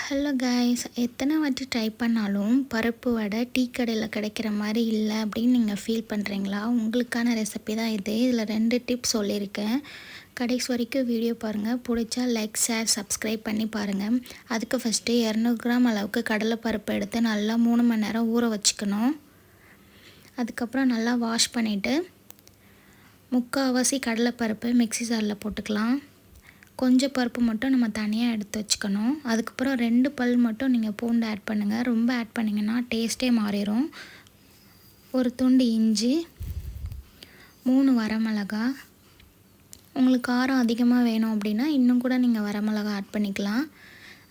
Hello guys எத்தனை வாட்டி try பண்ணாலும் பருப்பு வடை டீ கடையில் கிடைக்கிற மாதிரி இல்லை அப்படின்னு நீங்கள் ஃபீல் பண்ணுறீங்களா உங்களுக்கான ரெசிபி தான் இது. இதில் ரெண்டு டிப்ஸ் சொல்லியிருக்கேன். கடைசி வரைக்கும் வீடியோ பாருங்கள் பிடிச்சா லைக் ஷேர் சப்ஸ்கிரைப் பண்ணி பாருங்கள் அதுக்கு ஃபஸ்ட்டு இரநூறு கிராம் அளவுக்கு கடலை பருப்பு எடுத்து நல்லா மூணு மணி நேரம் ஊற வச்சுக்கணும். அதுக்கப்புறம் நல்லா வாஷ் பண்ணிவிட்டு முக்கால்வாசி கடலைப்பருப்பு மிக்சி ஜாரில் போட்டுக்கலாம். கொஞ்சம் பருப்பு மட்டும் நம்ம தனியாக எடுத்து வச்சுக்கணும். அதுக்கப்புறம் ரெண்டு பல் மட்டும் நீங்கள் பூண்டு ஆட் பண்ணுங்கள் ரொம்ப ஆட் பண்ணிங்கன்னா டேஸ்ட்டே மாறிடும் ஒரு துண்டு இஞ்சி மூணு வரமிளகா. உங்களுக்கு காரம் அதிகமாக வேணும் அப்படின்னா இன்னும் கூட நீங்கள் வரமிளகா ஆட் பண்ணிக்கலாம்.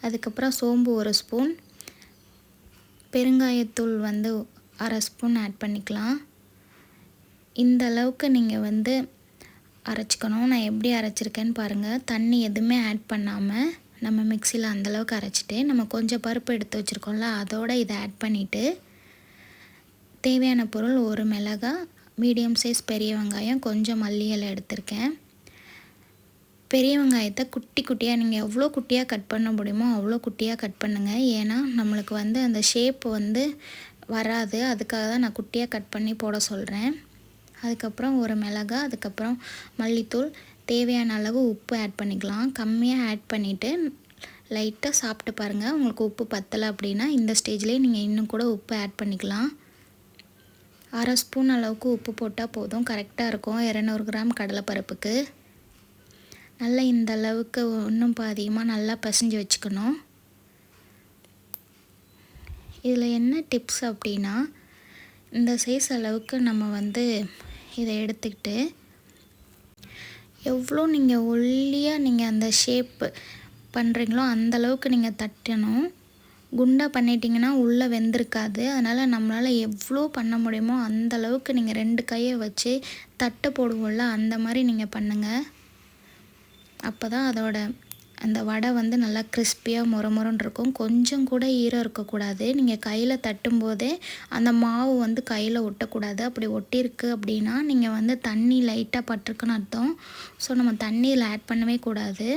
அதுக்கப்புறம் சோம்பு ஒரு ஸ்பூன் பெருங்காயத்தூள் வந்து அரை ஸ்பூன் ஆட் பண்ணிக்கலாம். இந்த அளவுக்கு நீங்கள் வந்து அரைச்சிக்கணும். நான் எப்படி அரைச்சிருக்கேன்னு பாருங்கள் தண்ணி எதுவுமே ஆட் பண்ணாமல் நம்ம மிக்சியில் அந்தளவுக்கு அரைச்சிட்டு நம்ம கொஞ்சம் பருப்பு எடுத்து வச்சுருக்கோம்ல அதோடு இதை ஆட் பண்ணிவிட்டு தேவையான பொருள் ஒரு மிளகா மீடியம் சைஸ் பெரிய வெங்காயம் கொஞ்சம் மல்லி இலை எடுத்திருக்கேன். பெரிய வெங்காயத்தை குட்டி குட்டியாக நீங்கள் எவ்வளோ குட்டியாக கட் பண்ண முடியுமோ அவ்வளோ குட்டியாக கட் பண்ணுங்கள் ஏன்னா நம்மளுக்கு வந்து அந்த ஷேப் வந்து வராது. அதுக்காக தான் நான் குட்டியாக கட் பண்ணி போட சொல்கிறேன் அதுக்கப்புறம் ஒரு மிளகா அதுக்கப்புறம் மல்லித்தூள். தேவையான அளவு உப்பு ஆட் பண்ணிக்கலாம். கம்மியாக ஆட் பண்ணிவிட்டு லைட்டாக சாப்பிட்டு பாருங்கள் உங்களுக்கு உப்பு பத்தலை அப்படின்னா இந்த ஸ்டேஜ்லேயே நீங்கள் இன்னும் கூட உப்பு ஆட் பண்ணிக்கலாம். அரை ஸ்பூன் அளவுக்கு உப்பு போட்டால் போதும். கரெக்டாக இருக்கும். இரநூறு கிராம் கடலைப்பருப்புக்கு. நல்லா இந்த அளவுக்கு இன்னும் பாதியமாக நல்லா பசைஞ்சு வச்சுக்கணும். இதில் என்ன டிப்ஸ் அப்படின்னா இந்த சைஸ் அளவுக்கு நம்ம வந்து இதை எடுத்துக்கிட்டு எவ்வளோ நீங்கள் ஒல்லியாக நீங்கள் அந்த ஷேப்பு பண்ணுறீங்களோ அந்தளவுக்கு நீங்கள் தட்டணும். குண்டாக பண்ணிட்டீங்கன்னா உள்ளே வெந்திருக்காது. அதனால் நம்மளால் எவ்வளோ பண்ண முடியுமோ அந்தளவுக்கு நீங்கள் ரெண்டு கையை வச்சு தட்டு போடுவோம்ல அந்த மாதிரி நீங்கள் பண்ணுங்கள் அப்போ தான் அதோட அந்த வடை வந்து நல்லா கிறிஸ்பியாக முறமுறன்னு இருக்கும் கொஞ்சம் கூட ஈரம் இருக்கக்கூடாது. நீங்கள் கையில் தட்டும்போதே அந்த மாவு வந்து கையில் ஒட்டக்கூடாது. அப்படி ஒட்டியிருக்கு அப்படின்னா நீங்கள் வந்து தண்ணி லைட்டாக பட்டிருக்குன்னு அர்த்தம். ஸோ நம்ம தண்ணியில் ஆட் பண்ணவே கூடாது.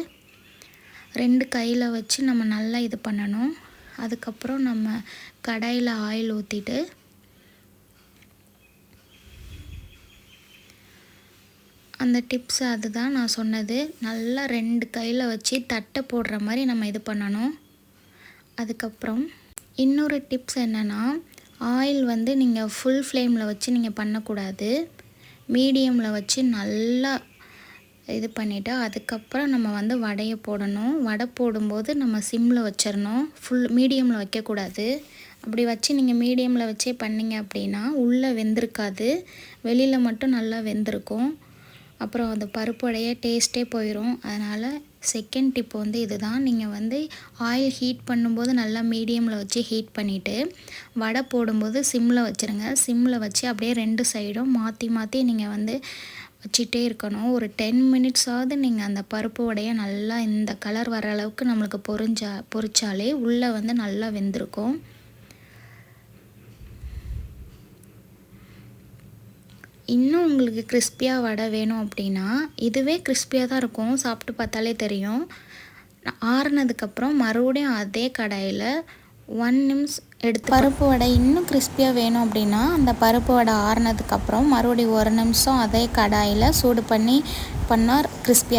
ரெண்டு கையில் வச்சு நம்ம நல்லா இது பண்ணணும். அதுக்கப்புறம் நம்ம கடாயில் ஆயில் ஊற்றிட்டு அந்த டிப்ஸ் அதுதான் நான் சொன்னது. நல்லா ரெண்டு கையில் வச்சு தட்டை போடுற மாதிரி நம்ம இது பண்ணணும். அதுக்கப்புறம் இன்னொரு டிப்ஸ் என்னென்னா ஆயில் வந்து நீங்கள் ஃபுல் ஃப்ளேமில் வச்சு நீங்கள் பண்ணக்கூடாது. மீடியமில் வச்சு நல்லா இது பண்ணிவிட்டு அதுக்கப்புறம் நம்ம வந்து வடையை போடணும். வடை போடும்போது நம்ம சிம்மில் வச்சிடணும். ஃபுல் மீடியமில் வைக்கக்கூடாது. அப்படி வச்சு நீங்கள் மீடியமில் வச்சே பண்ணிங்க அப்படின்னா உள்ளே வெந்திருக்காது. வெளியில் மட்டும் நல்லா வெந்திருக்கும். அப்புறம் அந்த பருப்புடைய டேஸ்ட்டே போயிடும் அதனால் செகண்ட் டிப் வந்து இது தான் நீங்கள் வந்து ஆயில் ஹீட் பண்ணும்போது நல்லா மீடியமில் வச்சு ஹீட் பண்ணிவிட்டு வடை போடும்போது சிம்மில் வச்சுருங்க. சிம்மில் வச்சு அப்படியே ரெண்டு சைடும் மாற்றி மாற்றி நீங்கள் வந்து வச்சுட்டே இருக்கணும். ஒரு டென் மினிட்ஸாவது நீங்கள் அந்த பருப்பு உடைய நல்லா இந்த கலர் வர அளவுக்கு நம்மளுக்கு பொரிஞ்சா பொறிச்சாலே உள்ளே வந்து நல்லா வெந்திருக்கும். இன்னும் உங்களுக்கு கிறிஸ்பியாக வடை வேணும் அப்படின்னா இதுவே கிறிஸ்பியாக தான் இருக்கும். சாப்பிட்டு பார்த்தாலே தெரியும். ஆறுனதுக்கப்புறம் மறுபடியும் அதே கடாயில் ஒன் நிமிஷம் எடுத்து பருப்பு வடை இன்னும் கிறிஸ்பியாக வேணும் அப்படின்னா அந்த பருப்பு வடை ஆறுனதுக்கப்புறம் மறுபடியும் ஒரு நிமிஷம் அதே கடாயில் சூடு பண்ணி பண்ணால் கிறிஸ்பியாக